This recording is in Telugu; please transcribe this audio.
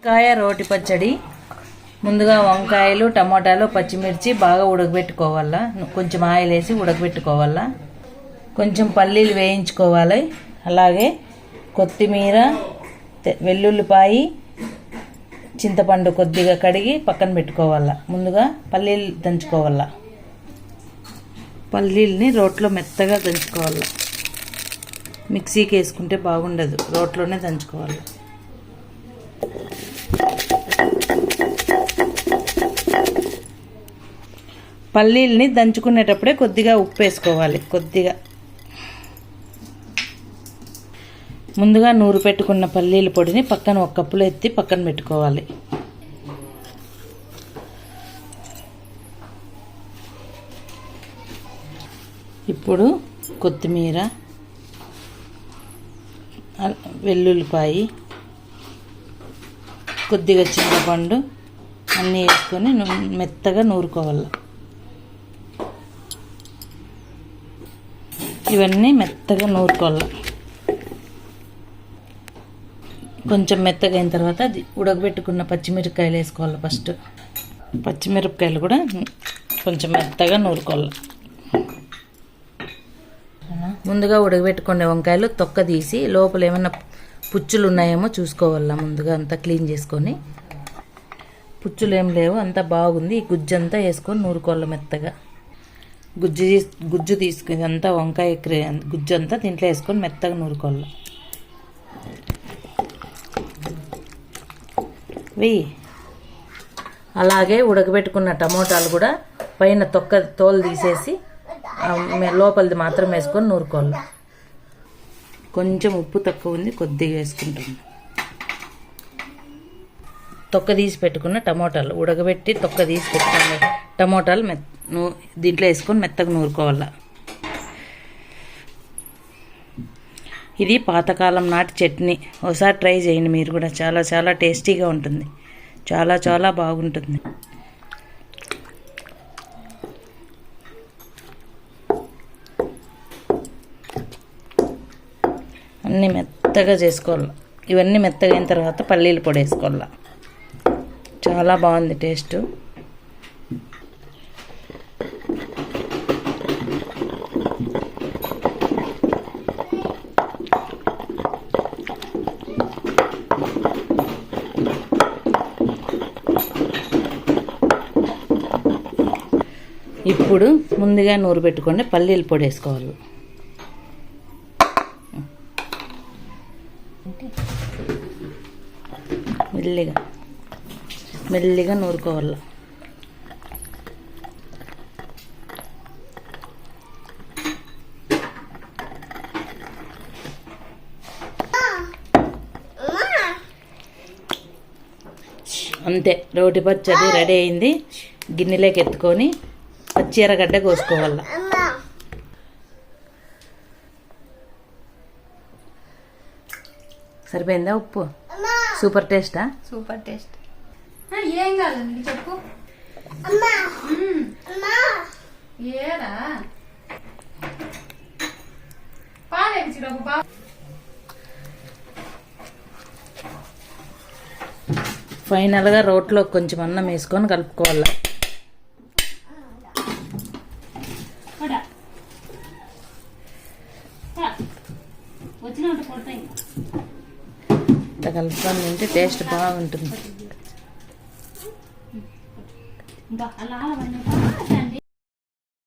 వంకాయ రోటి పచ్చడి ముందుగా వంకాయలు టమాటాలు పచ్చిమిర్చి బాగా ఉడకబెట్టుకోవాలా? కొంచెం ఆయిల్ వేసి ఉడకబెట్టుకోవాలా? కొంచెం పల్లీలు వేయించుకోవాలి. అలాగే కొత్తిమీర వెల్లుల్లిపాయి చింతపండు కొద్దిగా కడిగి పక్కన పెట్టుకోవాలా? ముందుగా పల్లీలు దంచుకోవాలా? పల్లీల్ని రోట్లో మెత్తగా దంచుకోవాలి? మిక్సీకి వేసుకుంటే బాగుండదు. రోట్లోనే దంచుకోవాలి? పల్లీల్ని దంచుకునేటప్పుడే కొద్దిగా ఉప్పు వేసుకోవాలి కొద్దిగా. ముందుగా నూరు పెట్టుకున్న పల్లీల పొడిని పక్కన ఒక కప్పులో ఎత్తి పక్కన పెట్టుకోవాలి. ఇప్పుడు కొత్తిమీర వెల్లుల్లిపాయి కొద్దిగా చింతపండు అన్నీ వేసుకొని మెత్తగా నూరుకోవాలి. ఇవన్నీ మెత్తగా నూరుకోవాలి. కొంచెం మెత్తగా అయిన తర్వాత అది ఉడకబెట్టుకున్న పచ్చిమిరపకాయలు వేసుకోవాలి ఫస్ట్. పచ్చిమిరపకాయలు కూడా కొంచెం మెత్తగా నూరుకోవాలి. ముందుగా ఉడకబెట్టుకునే వంకాయలు తొక్క తీసి లోపల ఏమైనా పుచ్చులు ఉన్నాయేమో చూసుకోవాలా ముందుగా అంతా క్లీన్ చేసుకొని. పుచ్చులు ఏం లేవు అంతా బాగుంది. ఈ గుజ్జంతా వేసుకొని నూరుకోవాలి మెత్తగా. గుజ్జు గుజ్జు తీసుకుని అంతా వంకాయ గుజ్జు అంతా దీంట్లో వేసుకొని మెత్తగా నూరుకోవాలి. వెయ్యి. అలాగే ఉడకబెట్టుకున్న టమోటాలు కూడా పైన తొక్క తోలు తీసేసి లోపలిది మాత్రం వేసుకొని నూరుకోవాలి. కొంచెం ఉప్పు తక్కువ ఉంది కొద్దిగా వేసుకుంటుంది తొక్క తీసి పెట్టుకున్న టమోటాలు. ఉడకబెట్టి తొక్క తీసి పెట్టుకున్న టమోటాలు మెత్త నూ దీంట్లో వేసుకొని మెత్తగా నూరుకోవాలి. ఇది పాతకాలం నాటి చట్నీ. ఒకసారి ట్రై చేయండి మీరు కూడా. చాలా చాలా టేస్టీగా ఉంటుంది. చాలా చాలా బాగుంటుంది. అన్నీ మెత్తగా చేసుకోవాలి. ఇవన్నీ మెత్తగైన తర్వాత పల్లీలు పొడి వేసుకోవాలి. చాలా బాగుంది టేస్ట్. ఇప్పుడు ముందుగా నూరు పెట్టుకోండి పల్లీలు పొడి వేసుకోవాలి. మెల్లిగా మెల్లిగా నూరుకోవాలి. అంతే రోటి పచ్చడి రెడీ అయింది. గిన్నెలోకి ఎత్తుకొని పచ్చి ఎర్రగడ్డ కోసుకోవాలి. సరిపోయిందా ఉప్పు? సూపర్ టేస్టా? Super taste. ఏం కాదండి చెప్పు. ఏరా బా ఫైనల్గా రోట్లో కొంచెం అన్నం వేసుకొని కలుపుకోవాలి. ఇట్లా కలుపుకొని తింటే టేస్ట్ బాగుంటుంది. అలా